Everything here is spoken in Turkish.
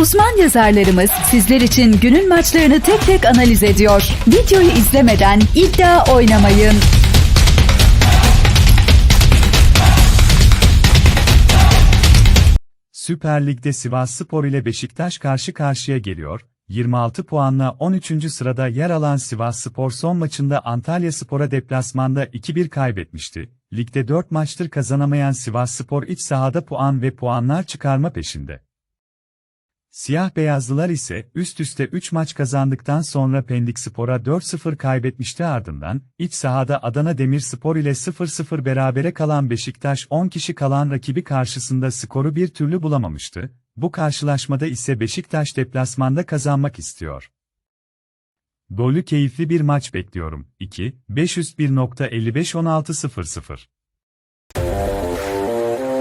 Uzman yazarlarımız sizler için günün maçlarını tek tek analiz ediyor. Videoyu izlemeden iddia oynamayın. Süper Lig'de Sivasspor ile Beşiktaş karşı karşıya geliyor. 26 puanla 13. sırada yer alan Sivasspor son maçında Antalyaspor'a deplasmanda 2-1 kaybetmişti. Ligde 4 maçtır kazanamayan Sivasspor iç sahada puan ve puanlar çıkarma peşinde. Siyah beyazlılar ise üst üste 3 maç kazandıktan sonra Pendik Spor'a 4-0 kaybetmişti ardından, iç sahada Adana Demirspor ile 0-0 berabere kalan Beşiktaş 10 kişi kalan rakibi karşısında skoru bir türlü bulamamıştı, bu karşılaşmada ise Beşiktaş deplasmanda kazanmak istiyor. Golü keyifli bir maç bekliyorum. 2, 501.55-16.00